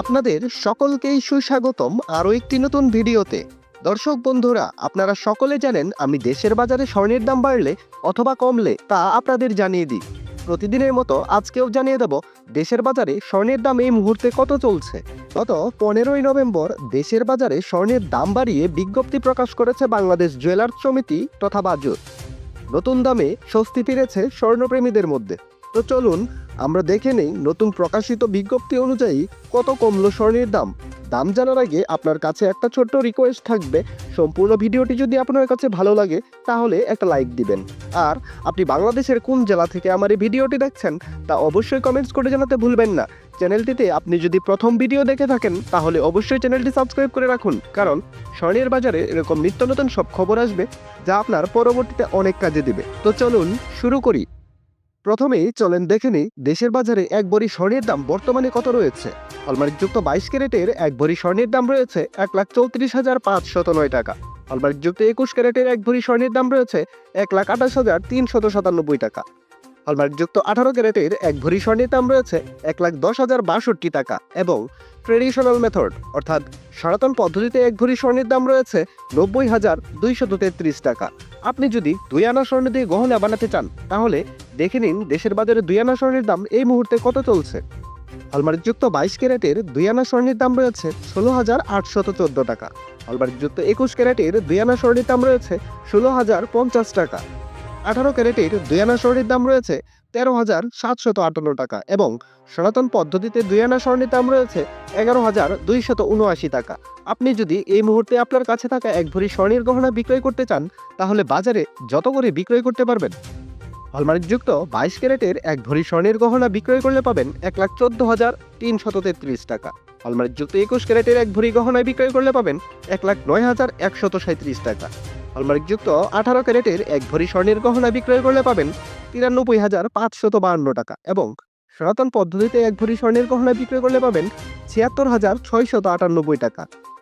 আপনাদের সকলকেই সুস্বাগতম আরও একটি নতুন ভিডিওতে। দর্শক বন্ধুরা, আপনারা সকলে জানেন আমি দেশের বাজারে স্বর্ণের দাম বাড়লে অথবা কমলে তা আপনাদের জানিয়ে দিই। প্রতিদিনের মতো আজকেও জানিয়ে দেব দেশের বাজারে স্বর্ণের দাম এই মুহূর্তে কত চলছে। গত পনেরোই নভেম্বর দেশের বাজারে স্বর্ণের দাম বাড়িয়ে বিজ্ঞপ্তি প্রকাশ করেছে বাংলাদেশ জুয়েলার্স সমিতি তথা বাজুর। নতুন দামে স্বস্তি ফিরেছে স্বর্ণপ্রেমীদের মধ্যে। তো চলুন, আমরা দেখে নেই নতুন প্রকাশিত বিজ্ঞপ্তি অনুযায়ী কত কমলো স্বর্ণের দাম। দাম জানার আগে আপনার কাছে একটা ছোট্ট রিকোয়েস্ট থাকবে। সম্পূর্ণ ভিডিওটি যদি আপনার কাছে ভালো লাগে, তাহলে একটা লাইক দিবেন। আর আপনি বাংলাদেশের কোন জেলা থেকে আমার এই ভিডিওটি দেখছেন, তা অবশ্যই কমেন্টস করে জানাতে ভুলবেন না। চ্যানেলটিতে আপনি যদি প্রথম ভিডিও দেখে থাকেন, তাহলে অবশ্যই চ্যানেলটি সাবস্ক্রাইব করে রাখুন। কারণ স্বর্ণের বাজারে এরকম নিত্য নতুন সব খবর আসবে, যা আপনার পরবর্তীতে অনেক কাজে দিবে। তো চলুন শুরু করি। প্রথমেই চলেন দেখে নিই, দেশের বাজারে এক ভরি স্বর্ণের দাম বর্তমানে কত রয়েছে? হলমার্কযুক্ত বাইশ ক্যারেটের এক ভরি স্বর্ণের দাম রয়েছে এক লাখ চৌত্রিশ হাজার পাঁচশত নয় টাকা। হলমার্কযুক্ত একুশ ক্যারেটের এক ভরি স্বর্ণের দাম রয়েছে এক লাখ আঠাশ হাজার তিনশত সাতানব্বই টাকা। হলমার্কযুক্ত আঠারো ক্যারেটের এক ভরি স্বর্ণের দাম রয়েছে এক লাখ দশ হাজার বাষট্টি টাকা এবং ট্রেডিশনাল মেথড, অর্থাৎ সনাতন পদ্ধতিতে এক ভরি স্বর্ণের দাম রয়েছে নব্বই হাজার দুইশত তেত্রিশ টাকা। আপনি যদি দুই আনা স্বর্ণ দিয়ে গহনা বানাতে চান, তাহলে দেখে নিন দেশের বাজারে দুই আনা স্বর্ণের দাম এই মুহূর্তে কত চলছে। হলমার্কযুক্ত বাইশ ক্যারেটের দুই আনা স্বর্ণের দাম রয়েছে ষোলো হাজার আটশত চোদ্দ টাকা। হলমার্কযুক্ত একুশ ক্যারেটের দুই আনা স্বর্ণের দাম রয়েছে ষোলো হাজার পঞ্চাশ টাকা। আঠারো ক্যারেটের দুই আনা স্বর্ণের দাম রয়েছে তেরো হাজার সাতশত আটান্ন টাকা এবং সনাতন পদ্ধতিতে দুই আনা স্বর্ণের দাম রয়েছে এগারো হাজার দুইশত উনআশি টাকা। আপনি যদি এই মুহূর্তে আপনার কাছে থাকা এক ভরি স্বর্ণের গহনা বিক্রয় করতে চান, তাহলে বাজারে যত করে বিক্রয় করতে পারবেন হলমার্কযুক্ত বাইশ ক্যারেটের এক ভরি স্বর্ণের গহনা বিক্রয় করলে পাবেন এক লাখ চোদ্দ হাজার তিনশত তেত্রিশ টাকা। হলমার্কযুক্ত একুশ ক্যারেটের এক ভরি গহনা বিক্রয় করলে পাবেন এক লাখ নয় হাজার একশত সাঁত্রিশ টাকা। হলমার্কযুক্ত আঠারো ক্যারেটের এক ভরি স্বর্ণের গহনা বিক্রয় করলে পাবেন তিরানব্বই হাজার পাঁচশত বাহান্ন টাকা এবং সনাতন পদ্ধতিতে এক ভরি স্বর্ণের গহনা বিক্রয় করলে পাবেন ছিয়াত্তর হাজার ছয়শত আটানব্বই টাকা।